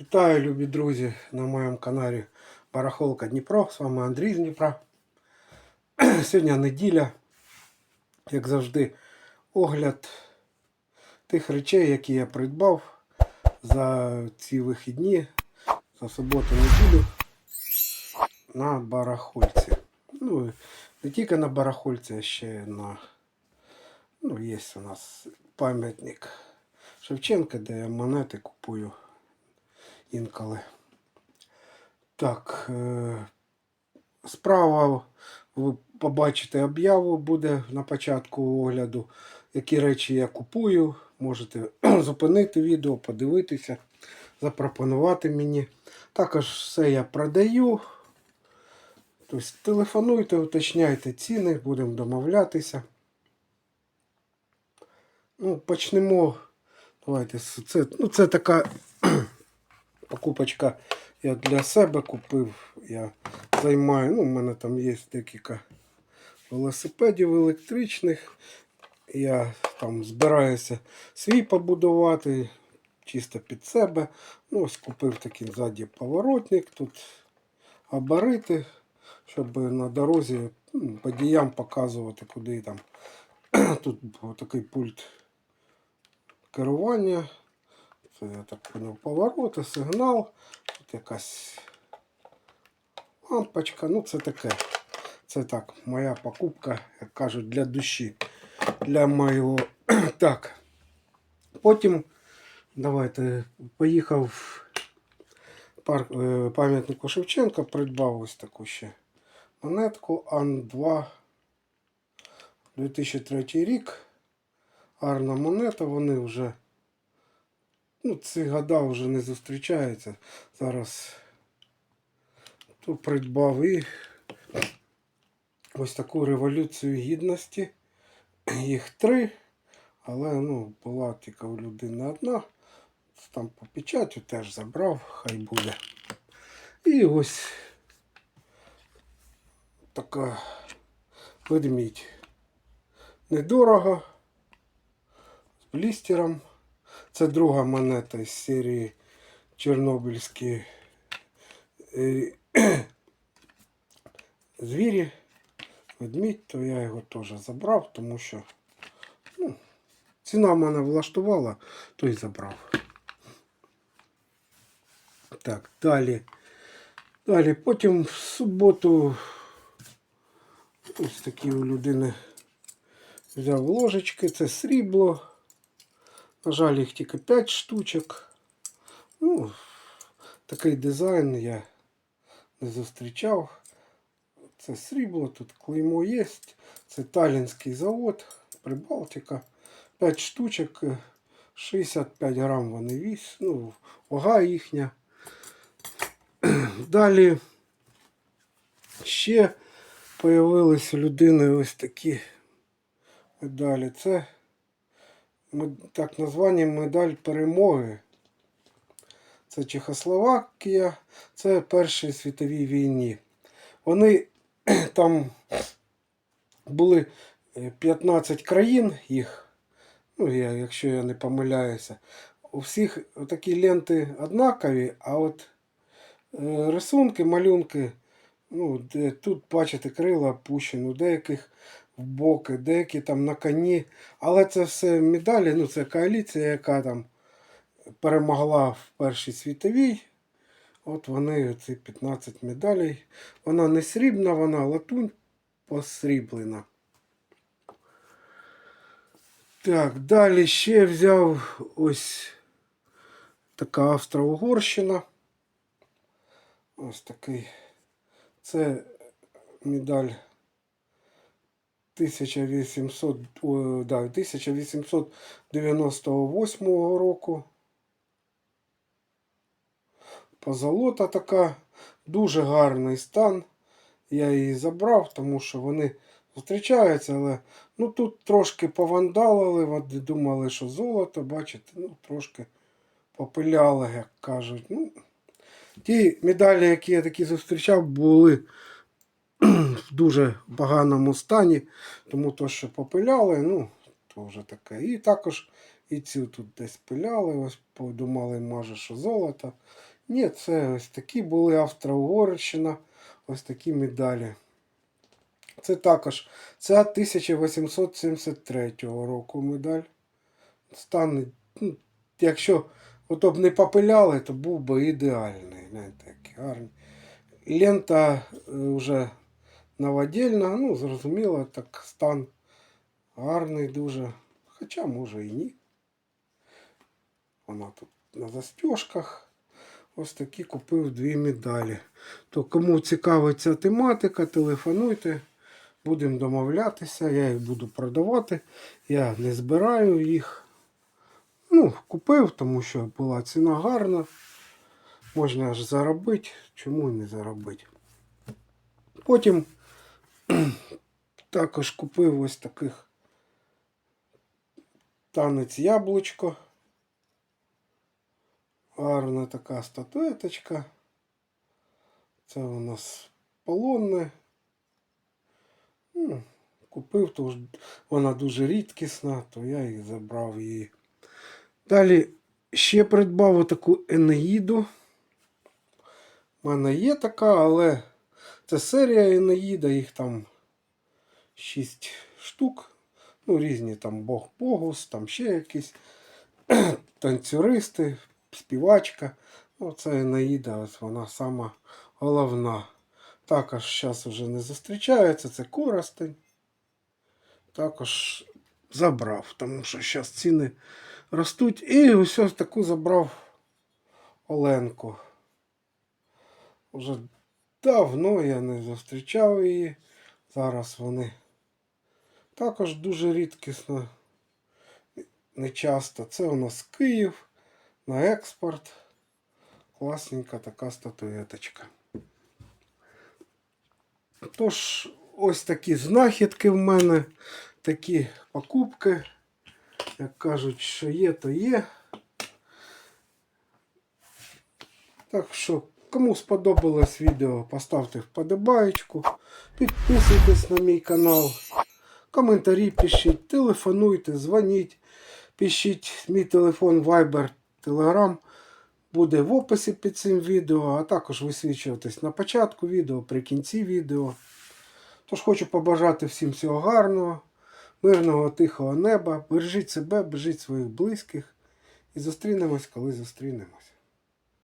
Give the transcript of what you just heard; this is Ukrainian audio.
Вітаю, любі друзі, на моєму каналі Барахолка Дніпро. З вами Андрій з Дніпра. Сьогодні неділя, як завжди, огляд тих речей, які я придбав за ці вихідні, за суботу-неділю на барахольці. Ну, не тільки на барахольці, а ще на. Ну, є у нас пам'ятник Шевченка, де я монети купую інколи. Так, е, справа ви побачите об'яву буде на початку огляду, які речі я купую. Можете зупинити відео, подивитися, запропонувати мені. Також все я продаю. Тобто телефонуйте, уточняйте ціни, будемо домовлятися. Ну, почнемо. Давайте це, ну, це така покупочка я для себе купив. Я займаю, ну, у мене там є декілька велосипедів електричних. Я там збираюся свій побудувати, чисто під себе. Ну, ось купив такий ззаді поворотник, тут габарити, щоб на дорозі ну, водіям показувати, куди там. Тут такий пульт керування. Я так поняв повороти, сигнал. Тут якась лампочка. Ну, це таке. Це так, моя покупка, як кажуть, для душі. Для моєго. Так. Потім давайте поїхав в е, пам'ятнику Шевченка, придбав ось таку ще монетку Ан-2 2003 рік. Гарна монета, вони вже ну, ці года вже не зустрічаються. Зараз тут придбав і ось таку революцію гідності. Їх три, але ну, була тільки у людини одна. Там по печатю теж забрав, хай буде. І ось така ведмідь. Недорого. З блістером. Це друга монета з серії Чорнобильські е, звірі. Ведмідь, то я його теж забрав, тому що ну, ціна мене влаштувала, то й забрав. Так, далі. Далі. Потім в суботу ось такі у людини взяв ложечки, це срібло. На жаль, їх тільки 5 штучок. Ну, такий дизайн я не зустрічав. Це срібло, тут клеймо є. Це Талінський завод, Прибалтика. 5 штучок, е, 65 грам вони вісь, ну, вага їхня. Далі ще появились у людини ось такі медалі. Це так названі медаль перемоги. Це Чехословакія, це Першій світовій війні. Вони там були е, 15 країн їх, ну, я, якщо я не помиляюся. У всіх такі ленти однакові, а от е, рисунки, малюнки, ну, де, тут бачите, крила опущені, у деяких в боки, деякі там на коні. Але це все медалі, ну це коаліція, яка там перемогла в Першій світовій. От вони, ці 15 медалей. Вона не срібна, вона латунь посріблена. Так, далі ще взяв ось така Австро-Угорщина. Ось такий. Це медаль 1800, о, да, 1898 року. Позолота така, дуже гарний стан. Я її забрав, тому що вони зустрічаються, але ну, тут трошки повандалили, вони думали, що золото, бачите, ну, трошки попиляли, як кажуть. Ну, ті медалі, які я такі зустрічав, були в дуже поганому стані, тому то, що попиляли, ну, то вже таке. І також І цю тут десь пиляли, ось подумали, може, що золото. Ні, це ось такі були Австро-Угорщина, ось такі медалі. Це також це 1873 року медаль. Стан, ну, якщо ото б не попиляли, то був би ідеальний. Гляньте, які гарні. Лента е, вже новодільна, ну, зрозуміло, так стан гарний дуже. Хоча може і ні. Вона тут на застежках. Ось такі купив дві медалі. То кому цікава ця тематика, телефонуйте. Будемо домовлятися, я їх буду продавати. Я не збираю їх. Ну, купив, тому що була ціна гарна. Можна аж заробити. Чому не заробити? Потім також купив ось таких танець яблучко. Гарна така статуеточка. Це у нас полонне. Ну, купив, то вона дуже рідкісна, то я і забрав її. Далі ще придбав таку Енеїду. У мене є така, але це серія Енеїда, їх там 6 штук. Ну, різні там Бог Богус, там ще якісь танцюристи, співачка. Ну, це Енеїда, ось вона сама головна. Також зараз вже не зустрічається, це Коростень. Також забрав, тому що зараз ціни ростуть. І ось ось таку забрав Оленку. Уже давно я не зустрічав її. Зараз вони також дуже рідкісно, не часто. Це у нас Київ на експорт. Класненька така статуеточка. Тож, ось такі знахідки в мене, такі покупки. Як кажуть, що є, то є. Так що, кому сподобалось відео, поставте вподобаєчку, підписуйтесь на мій канал, коментарі пишіть, телефонуйте, дзвоніть, пишіть мій телефон Viber, Telegram буде в описі під цим відео, а також висвічуватись на початку відео, при кінці відео. Тож хочу побажати всім всього гарного, мирного, тихого неба. Бережіть себе, бережіть своїх близьких і зустрінемось, коли зустрінемось.